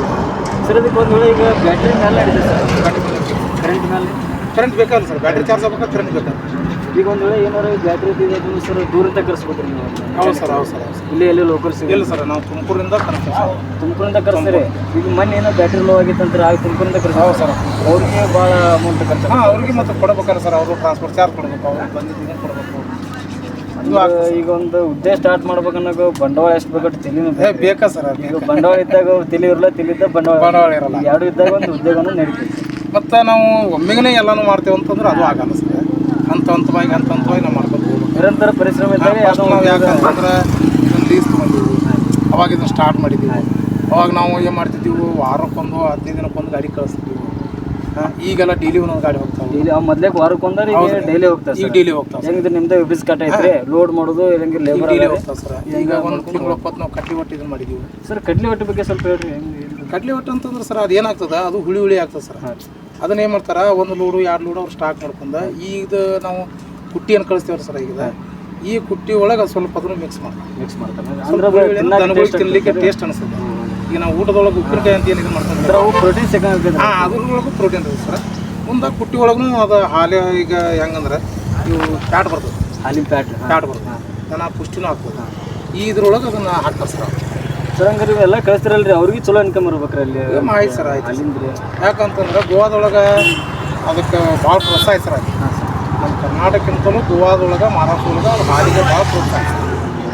ಸರ್ ಅದಕ್ಕೆ ಒಂದು ವೇಳೆ ಈಗ ಬ್ಯಾಟ್ರಿ ಮೇಲೆ ನಡೀತದೆ ಸರ್ ಕರೆಂಟ್ ಮೇಲೆ ಕರೆಂಟ್ ಬೇಕಲ್ಲ ಸರ್ ಬ್ಯಾಟ್ರಿ ಚಾರ್ಜ್ ಆಗ್ಬೇಕಾದ್ರೆ ಕರೆಂಟ್ ಬೇಕಾ ಈಗ ಒಂದು ವೇಳೆ ಏನಾರು ಬ್ಯಾಟ್ರಿ ಇದ್ದು ಸರ್ ದೂರಿಂದ ಕರೆಸ್ಬೋದು ನೀವು. ಹೌದು ಸರ್ ಹೌದು ಸರ್ ಇಲ್ಲಿ ಎಲ್ಲಿ ಲೋಕಲ್ ಸಿಗಲ್ಲ ಇಲ್ಲ ಸರ್ ನಾವು ತುಮಕೂರಿಂದ ಕರೆಸ್ತೀವಿ ತುಮಕೂರಿಂದ ಕರೆಸ್ತಾರೆ. ಈಗ ಮೊನ್ನೆ ಏನೋ ಬ್ಯಾಟ್ರಿ ಲೋ ಆಗಿತ್ತಂದ್ರೆ ಆಗ ತುಮಕೂರಿಂದ ಕರೆಸ್ ಹೌದು ಸರ್ ಅವ್ರಿಗೆ ಭಾಳ ಅಮೌಂಟ್ ಖರ್ಚು ಹಾಂ ಅವ್ರಿಗೆ ಮತ್ತೆ ಕೊಡ್ಬೇಕಲ್ಲ ಸರ್ ಅವರು ಟ್ರಾನ್ಸ್ಪೋರ್ಟ್ ಚಾರ್ಜ್ ಕೊಡಬೇಕು ಅವ್ರು ಬಂದಿದ್ದೀನಿ ಕೊಡಬೇಕು. ಈಗ ಒಂದು ಉದ್ಯೋಗ ಸ್ಟಾರ್ಟ್ ಮಾಡ್ಬೇಕನ್ನೋ ಬಂಡವಾಳ ಎಷ್ಟು ಬೇಕು ಏ ಬೇಕಾ ಸರ್ ಈಗ ಬಂಡವಾಳ ಇದ್ದಾಗ ತಿಳಿ ಇರಲ್ಲ ತಿಳಿದ್ದ ಬಂಡವಾಳ ಬಂಡವಾಳ ಇರಲ್ಲ. ಎರಡು ಇದ್ದಾಗ ಒಂದು ಉದ್ಯೋಗನ ನಡೀತೈತಿ. ಮತ್ತು ನಾವು ಒಮ್ಮೆಗೇ ಎಲ್ಲಾನು ಮಾಡ್ತೇವೆ ಅಂತಂದ್ರೆ ಅದು ಆಗ ಸರ್. ಹಂತ ಹಂತವಾಗಿ ಹಂತ ಹಂತವಾಗಿ ನಾವು ಮಾಡ್ಕೊಂಡು ಹೋಗ್ಬೇಕು ನಿರಂತರ ಪರಿಶ್ರಮ ಇದ್ದಾಗ ನಾವು ಯಾಕಂತಂದ್ರೆ ಇದನ್ನು ಲೀಸ್ ತೊಗೊಂಡಿದ್ವಿ ಅವಾಗ ಇದನ್ನು ಸ್ಟಾರ್ಟ್ ಮಾಡಿದ್ದೀವಿ ಅವಾಗ ನಾವು ಏನು ಮಾಡ್ತಿದ್ದೀವಿ? ವಾರಕ್ಕೊಂದು ಹದಿನೈದು ದಿನಕ್ಕೊಂದು ಗಾಡಿ ಕಳಿಸ್ತೀವಿ ಈಗೆಲ್ಲ ಡೈಲಿ ಒಂದೊಂದು ಗಾಡಿ ಹೋಗ್ತಾವೆ ಅವ್ ಮೊದ್ಲೇಕ್ ವಾರಕ್ಕೆ ಒಂದಾರ ಈಗ ಡೈಲಿ ಹೋಗ್ತಾರೆ ಈಗ ಡೈಲಿ ಹೋಗ್ತಾವೆ ಹೆಂಗಿದ್ರೆ ನಿಮ್ದು ಬಿಸ್ ಕಟ್ ಐತ್ರಿ ಲೋಡ್ ಮಾಡೋದು ಹೆಂಗೆ ಲೇಬರ್ ಡೈಲಿ ಹೋಗ್ತಾವೆ ಸರ್. ಈಗ ಒಂದು ತಿಂಗಳು ಒಪ್ಪತ್ತು ನಾವು ಕಟ್ಲಿ ಒಟ್ಟು ಇದನ್ನು ಮಾಡಿದ್ದೀವಿ ಸರ್ ಕಡ್ಲಿ ಹೊಟ್ಟೆ ಬಗ್ಗೆ ಸ್ವಲ್ಪ ಹೇಳ್ರಿ ಹೆಂಗೆ ಕಡ್ಲಿ ಒಟ್ಟು ಅಂತಂದ್ರೆ ಸರ್ ಅದು ಏನಾಗ್ತದೆ? ಅದು ಹುಳಿ ಹುಳಿ ಆಗ್ತದೆ ಸರ್. ಅದನ್ನ ಏನು ಮಾಡ್ತಾರೆ? ಒಂದು ಲೋಡು ಎರಡು ಲೋಡು ಅವ್ರು ಸ್ಟಾಕ್ ಮಾಡ್ಕೊಂಡು ಈಗ ನಾವು ಕುಟ್ಟಿಯನ್ನು ಕಳಿಸ್ತೇವ್ರಿ ಸರ್ ಈಗ. ಈ ಕುಟ್ಟಿ ಒಳಗೆ ಸ್ವಲ್ಪ ಅದನ್ನು ಮಿಕ್ಸ್ ಮಾಡ್ತಾರೆ ಮಿಕ್ಸ್ ಮಾಡ್ತಾರೆ ಹುಳಿ ಟೇಸ್ಟ್ ಅನಿಸ್ತದೆ ಈಗ ನಾವು ಊಟದೊಳಗೆ ಉಪ್ಪಿನಕಾಯಿ ಅಂತ ಏನು ಇದು ಮಾಡ್ತಾರೆ? ಪ್ರೋಟೀನ್ ಹಾಂ ಅದ್ರೊಳಗೂ ಪ್ರೋಟೀನ್ ಇರುತ್ತೆ ಸರ್. ಮುಂದೆ ಕುಟ್ಟಿ ಒಳಗೂ ಅದು ಹಾಲು ಈಗ ಹೆಂಗಂದ್ರೆ ಇವು ಫ್ಯಾಟ್ ಬರ್ತದೆ. ಹಾಲಿನ ಪ್ಯಾಟ್ ಫ್ಯಾಟ್ ಬರ್ತದೆ. ದನ ಪುಷ್ಟಿನೂ ಹಾಕ್ಬೋದು. ಈ ಇದ್ರೊಳಗೆ ಅದನ್ನು ಹಾಕ್ತಾರೆ ಸರ್ ಸರ್ ಹಂಗಾರೆ ಇವೆಲ್ಲ ಕಳಿಸ್ತಿರಲ್ರಿ ಅವ್ರಿಗೆ ಚಲೋ ಇನ್ಕಮ್ ಇರ್ಬೇಕ್ರಿ ಅಲ್ಲಿ. ಆಯ್ತು ಸರ್ ಆಯ್ತು ಅಲ್ಲಿಂದ್ರಿ ಯಾಕಂತಂದ್ರೆ ಗೋವಾದೊಳಗೆ ಅದಕ್ಕೆ ಭಾಳ ಪ್ರೋತ್ಸಾಹ ಆಯ್ತು ಸರ್. ಅದು ನಮ್ಮ ಕರ್ನಾಟಕಕ್ಕಿಂತಲೂ ಗೋವಾದೊಳಗೆ ಮಹಾರಾಷ್ಟ್ರದೊಳಗೆ ಅದು ಹಾಲಿಗೆ ಭಾಳ ಪ್ರೋತ್ಸಾಹ.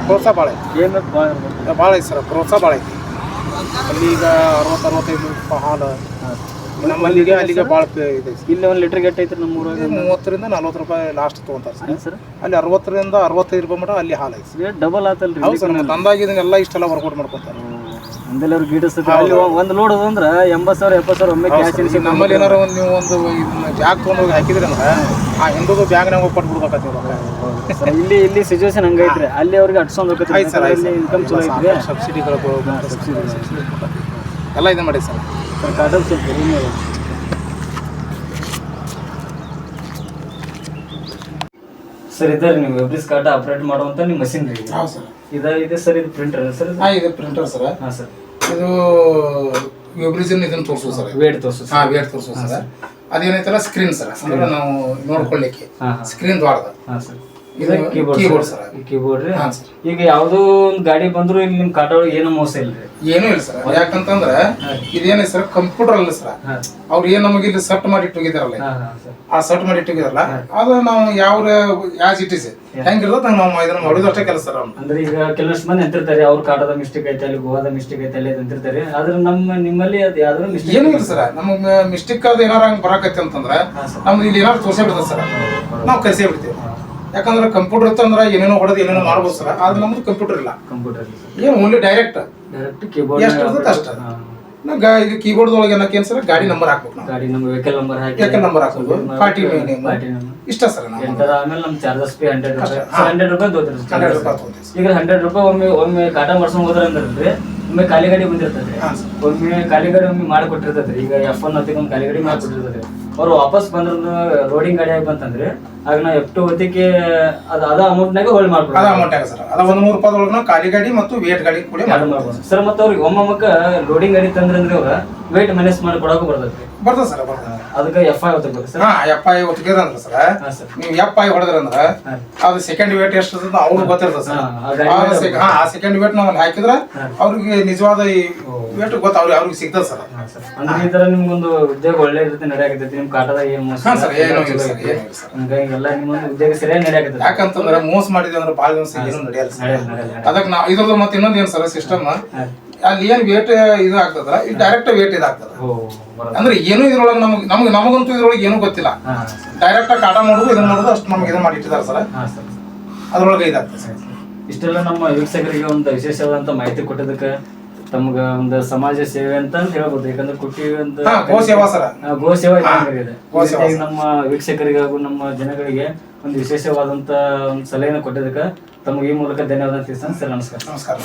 ಪ್ರೋತ್ಸಾಹ ಭಾಳ ಐತಿ. ಏನು ಭಾಳ ಭಾಳ ಐತೆ ಸರ್ ಪ್ರೋತ್ಸಾಹ ಭಾಳ ಐತಿ. ಅಲ್ಲಿ ಈಗ ಅರವತ್ತು ಅರವತ್ತೈದು ರೂಪಾಯಿ ಹಾಲು ನಮ್ಮಲ್ಲಿಗೆ ಅಲ್ಲಿಗೆ ಭಾಳ ಇದೆ. ಇಲ್ಲಿ ಒಂದು ಲೀಟ್ರ್ ಗಟ್ಟ ಐತ್ರಿ ನಮ್ಮ ಊರಾಗ? ಮೂವತ್ತರಿಂದ ನಲ್ವತ್ತು ರೂಪಾಯಿ ಲಾಸ್ಟ್ ತೊಗೊಂತಾರೆ ಸರ್. ಸರ್. ಅಲ್ಲಿ ಅರವತ್ತರಿಂದ ಅರವತ್ತೈದು ರೂಪಾಯಿ ಮಟ್ಟ ಅಲ್ಲಿ ಹಾಲು ಐತಿ ಡಬಲ್ ಆತಲ್ರಿ ಹೌದು ಸರ್ ಇದನ್ನೆಲ್ಲ ಇಷ್ಟೆಲ್ಲ ವರ್ಕೌಟ್ ಮಾಡ್ಕೊತಾರೆ. ಒಂದೆಲ್ಲ ಅವ್ರು ಗಿಡಿಸ್ತೈತಿ ಅಲ್ಲಿ ಒಂದು ಲೋಡ್ ಅಂದ್ರೆ ಎಂಬತ್ತು ಸಾವಿರ ಎಪ್ಪತ್ತು ಸಾವಿರ ಒಮ್ಮೆ ಕ್ಯಾಶ್ ಈಗ ನಮ್ಮಲ್ಲಿ ಏನಾರ ಒಂದು ನೀವು ಒಂದು ಇದನ್ನ ಬ್ಯಾಗ್ ತೊಗೊಂಡೋಗಿ ಹಾಕಿದ್ರಿ ಅಂದ್ರೆ ಆ ಹಿಂದೋದು ಬ್ಯಾಗ್ನಾಗ ಹೋಗಿ ಸರ್ ಇಲ್ಲಿ ಇಲ್ಲಿ ಸಿಚುವೇಶನ್ ಹಂಗೈತ್ರಿ. ಅಲ್ಲಿ ಅವ್ರಿಗೆ ಅಟ್ಸ್ಕೊಂಡ್ ಆಯ್ತು ಸರ್ ಹೋಗ್ತೈತಿ ಇನ್ಕಮ್ ಚಲೋ ಐತ್ರಿ. ಸಬ್ಸಿಡಿಗಳು ಎಲ್ಲ ಇದು ಮಾಡಿ ಸರ್. ಕಾಟಲ್ ಸ್ವಲ್ಪ ಕಡಿಮೆ ಅದ. ಸರ್ ಇದ್ದಾರೆ ನೀವು ವೆಬ್ರಿಸ್ ಕಾರ್ಡ್ ಆಪರೇಟ್ ಮಾಡುವಂತ ನಿಮ್ಮ ಮಷಿನ್ ರೀ ಹಾಂ ಸರ್ ಇದ ಇದೆ ಸರ್ ಇದು ಪ್ರಿಂಟರ್ ಸರ್ ಹಾಂ ಇದು ಪ್ರಿಂಟರ್ ಸರ್ ಹಾಂ ಸರ್ ಇದು ವೆಬ್ರಿಜನ್ ಇದನ್ನು ತೋರಿಸು ಸರ್ ವೇಟ್ ತೋರಿಸು ಹಾಂ ವೇಟ್ ತೋರಿಸು ಸರ್ ಅದೇನೈತಲ್ಲ ಸ್ಕ್ರೀನ್ ಸರ್ ಅಂದ್ರೆ ನಾವು ನೋಡ್ಕೊಳ್ಳಿಕ್ಕೆ. ಸ್ಕ್ರೀನ್ ದ್ವಾರದ. ಹಾಂ sir keyboard keyboard sir keyboard ರೀ? ಹಾಂ ಸರ್ ಈಗ ಯಾವುದೋ ಒಂದು ಗಾಡಿ ಬಂದ್ರು ಇಲ್ಲಿ ನಿಮ್ಮ ಕಾಟ ಏನು ಏನೂ ಮೋಸ ಇಲ್ರಿ? ಏನೂ ಇಲ್ಲ ಸರ್ ಯಾಕಂತಂದ್ರೆ ಇದೇನ ಸರ್ ಕಂಪ್ಯೂಟರ್ ಅಲ್ಲ ಸರ್ ಅವ್ರು ಏನು ನಮಗೆ ಇಲ್ಲಿ ಸೆಟ್ ಮಾಡಿ ಇಟ್ಟೋಗಿದಾರಲ್ಲ ಆ ಸೆಟ್ ಮಾಡಿ ಇಟ್ಟೋಗಿದಾರಲ್ಲ ಅದು ನಾವು ಯಾವ ಯಾಜ್ ಇಟ್ ಇಸ್ ಹೆಂಗಿರ್ತದೆ ನಾವು ಇದನ್ನ ಮಾಡೋದು ಅಷ್ಟೇ ಕೆಲಸ ಸರ್ ಅವ್ನು ಅಂದ್ರೆ ಈಗ ಕೆಲವಷ್ಟು ಮಂದಿ ಅಂತಿರ್ತಾರೆ ಅವ್ರ ಕಾಟದ ಮಿಸ್ಟೇಕ್ ಐತೆ ಅಲ್ಲಿ ಗೋವಾದ ಮಿಸ್ಟೇಕ್ ಐತೆ ಅಲ್ಲಿ ಅಂತಿರ್ತಾರೆ ಆದ್ರೆ ನಮ್ಮ ನಿಮ್ಮಲ್ಲಿ ಅದು ಯಾವ್ದಾದ್ರು ಮಿಸ್ಟೇಕ್ ಏನೂ ಇಲ್ಲ ಸರ್ ನಮಗೆ ಮಿಸ್ಟೇಕ್ ಅದು ಏನಾರ ಹಂಗೆ ಬರಾಕತ್ತೆ ಅಂತಂದ್ರೆ ನಮ್ದು ಇಲ್ಲಿ ಏನಾರು ತೋರ್ಸೇ ಬಿಡ್ತದೆ ಸರ್ ನಾವು ಕಲಿಸೇ ಬಿಡ್ತೀವಿ. ಯಾಕಂದ್ರೆ ಕಂಪ್ಯೂಟರ್ ಇತ್ತಂದ್ರೆ ಏನೇನೋ ಹೊಡೆದು ಏನೇನೋ ಮಾಡ್ಬೋದು ಸರ್. ಆದ್ರೆ ನಮ್ದು ಕಂಪ್ಯೂಟರ್ ಇಲ್ಲ. ಕಂಪ್ಯೂಟರ್ ಏನು ಓನ್ಲಿ ಡೈರೆಕ್ಟ್ ಡೈರೆಕ್ಟ್ ಕೀಬೋರ್ಡ್ ಎಷ್ಟು ಇರ್ತದೆ ಅಷ್ಟು. ನಾ ಗಾ ಇದು ಕೀಬೋರ್ಡ್ ಒಳಗೆ ಏನಕ್ಕೆ ಏನು ಸರ್? ಗಾಡಿ ನಂಬರ್ ಹಾಕ್ಬೇಕು ನಾವು. ಗಾಡಿ ನಮ್ಮ ವೆಹಿಕಲ್ ನಂಬರ್ ಹಾಕಿ. ವೆಹಿಕಲ್ ನಂಬರ್ ಹಾಕೋದು ಪಾರ್ಟಿ ನೇಮ್ ಪಾರ್ಟಿ ನಂಬರ್ ಇಷ್ಟ ಸರ್ ನಾವು ಎಂಟರ ಆಮೇಲೆ ನಮ್ಮ ಚಾರ್ಜಸ್ ಫೀ ಹಂಡ್ರೆಡ್ ರೂಪಾಯಿ. ಹಂಡ್ರೆಡ್ ರೂಪಾಯಿ ತಗೋತೀರಿ ಹಂಡ್ರೆಡ್ ರೂಪಾಯಿ ತೊಗೊಂತೀವಿ ಈಗ ಹಂಡ್ರೆಡ್ ರೂಪಾಯಿ ಒಮ್ಮೆ ಒಮ್ಮೆ ಕಾಟ ಮಾಡ್ಸ್ಕೊಂಡ್ ಹೋದ್ರ ಅಂದ್ರೆ ಒಮ್ಮೆ ಖಾಲಿ ಗಾಡಿ ಬಂದಿರ್ತದೆ ಒಮ್ಮೆ ಖಾಲಿ ಗಾಡಿ ಒಮ್ಮೆ ಮಾಡಿಕೊಟ್ಟಿರ್ತದೆ ಈಗ ಎಫ್ ಒನ್ ಹೊತ್ತಿಗೆ ಒಂದು ಖಾಲಿ ಗಾಡಿ ಮಾಡಿಕೊಟ್ಟಿರ್ತದೆ ಅವ್ರು ವಾಪಸ್ ಬಂದ್ರ ರೋಡಿಂಗ್ ಗಾಡಿ ಆಗಿ ಬಂತಂದ್ರೆ ಆಗ ನಾವು ಎಫ್ ಟು ಹೊತ್ತಿಗೆ ಅದ ಅದ ಅಮೌಂಟ್ನಾಗ ಹೋಲ್ಡ್ ಅದ ಅಮೌಂಟ್ ಆಗ ಸರ್? ಅದ ಒಂದು ನೂರು ರೂಪಾಯಿ ಒಳಗೆ ಖಾಲಿ ಗಾಡಿ ಮತ್ತು ವೇಟ್ ಗಾಡಿ ಕೂಡ ಮಾಡ್ಬೋದು ಸರ್ ಮತ್ತೆ ಅವ್ರಿಗೆ ಒಮ್ಮೊಮ್ಮಕ್ಕ ಲೋಡಿಂಗ್ ಗಾಡಿ ತಂದ್ರಂದ್ರೆ ಅವ್ರ ವೇಟ್ ಮ್ಯಾನೇಜ್ ಮಾಡಿ ಕೊಡೋಕೆ ಬರ್ತೈತಿ ಬರ್ತದೆ ಸರ್ ಬರ್ತದೆ. ಅದಕ್ಕೆ ಎಫ್ ಐ ಹೊತ್ತಿಗೆ ಸರ್. ಹಾ ಎಫ್ ಐ ಅಂದ್ರೆ ಸರ್. ಹಾಂ ಸರ್. ನೀವು ಎಫ್ ಐ ಹೊಡೆದ್ರಂದ್ರ ಅದು ಸೆಕೆಂಡ್ ವೇಟ್ ಎಷ್ಟು ಅಂತ ಅವ್ರಿಗೆ ಗೊತ್ತಿರ್ತದೆ ಸರ್. ಹಾ, ಆ ಸೆಕೆಂಡ್ ವೇಟ್ ನಾವು ಹಾಕಿದ್ರೆ ಅವ್ರಿಗೆ ನಿಜವಾದ ಈ ವೇಟ್ ಗೊತ್ತ ಅವ್ರಿಗೆ ಅವ್ರಿಗೆ ಸಿಗ್ತದೆ ಸರ್. ಅಂದ್ರೆ ಈ ತರ ನಿಮ್ಗೊಂದು ಉದ್ಯೋಗ ಒಳ್ಳೆ ರೀತಿ ನಡೆಯಾಕತೈತಿ ನಿಮ್ಮ ಕಾಟದಾಗ ಏನು ಮೋಸ ಹಾ ಸರ್ ಏನು ಇಲ್ಲ ಸರ್. ಏನು ಇಲ್ಲ ಸರ್. ಹಂಗಾಗಿ ಎಲ್ಲ ನಿಮ್ಮೊಂದು ಉದ್ಯೋಗ ಸರಿಯಾಗಿ ನಡೆಯಾಕತೈತಿ ಯಾಕಂತಂದ್ರೆ ಮೋಸ ಮಾಡಿದ್ವಿ ಅಂದ್ರೆ ಭಾಳ ದಿವಸ ಏನು ನಡೆಯಲ್ಲ ಸರ್. ಅದಕ್ಕೆ ನಾವು ಇದ್ರದ್ದು ಮತ್ತೆ ಇನ್ನೊಂದು ಏನು ಸರ್ ಸಿಸ್ಟಮ್. ಅಲ್ಲಿ ಏನು ವೇಟ್ ಇದು ಆಗ್ತದ ಇಲ್ಲಿ ಡೈರೆಕ್ಟ್ ವೇಟ್ ಇದಾಗ್ತದ ಅಂದ್ರೆ ಏನು ಇದ್ರೊಳಗೆ ನಮ್ಗೆ ನಮ್ಗೆ ನಮಗಂತೂ ಇದ್ರೊಳಗೆ ಏನು ಗೊತ್ತಿಲ್ಲ. ಡೈರೆಕ್ಟ್ ಕಾಟ ಮಾಡೋದು ಇದನ್ನ ಮಾಡೋದು ಅಷ್ಟು ನಮ್ಗೆ ಇದನ್ನ ಮಾಡಿಟ್ಟಿದ್ದಾರೆ ಸರ್. ಅದ್ರೊಳಗೆ ಇದಾಗ್ತದೆ. ಸರ್ ಇಷ್ಟೆಲ್ಲ ನಮ್ಮ ವೀಕ್ಷಕರಿಗೆ ಒಂದು ವಿಶೇಷವಾದಂತ ಮಾಹಿತಿ ಕೊಟ್ಟಿದ್ದಕ್ಕೆ ತಮ್ಗ ಒಂದು ಸಮಾಜ ಸೇವೆ ಅಂತ ಹೇಳ್ಬೋದು. ಯಾಕಂದ್ರೆ ಕುಟ್ಟಿ ಒಂದು ಗೋ ಸೇವಾ ಸರ್. ಗೋ ಸೇವಾ ಇದೆ. ಗೋ ಸೇವಾ ನಮ್ಮ ವೀಕ್ಷಕರಿಗೆ ಹಾಗೂ ನಮ್ಮ ಜನಗಳಿಗೆ ಒಂದು ವಿಶೇಷವಾದಂತ ಒಂದು ಸಲಹೆಯನ್ನು ಕೊಟ್ಟಿದ್ದಕ್ಕೆ ತಮಗೆ ಈ ಮೂಲಕ ಧನ್ಯವಾದ ತಿಳಿಸ್ತಾನೆ. ಸರ್ ನಮಸ್ಕಾರ. ನಮಸ್ಕಾರ.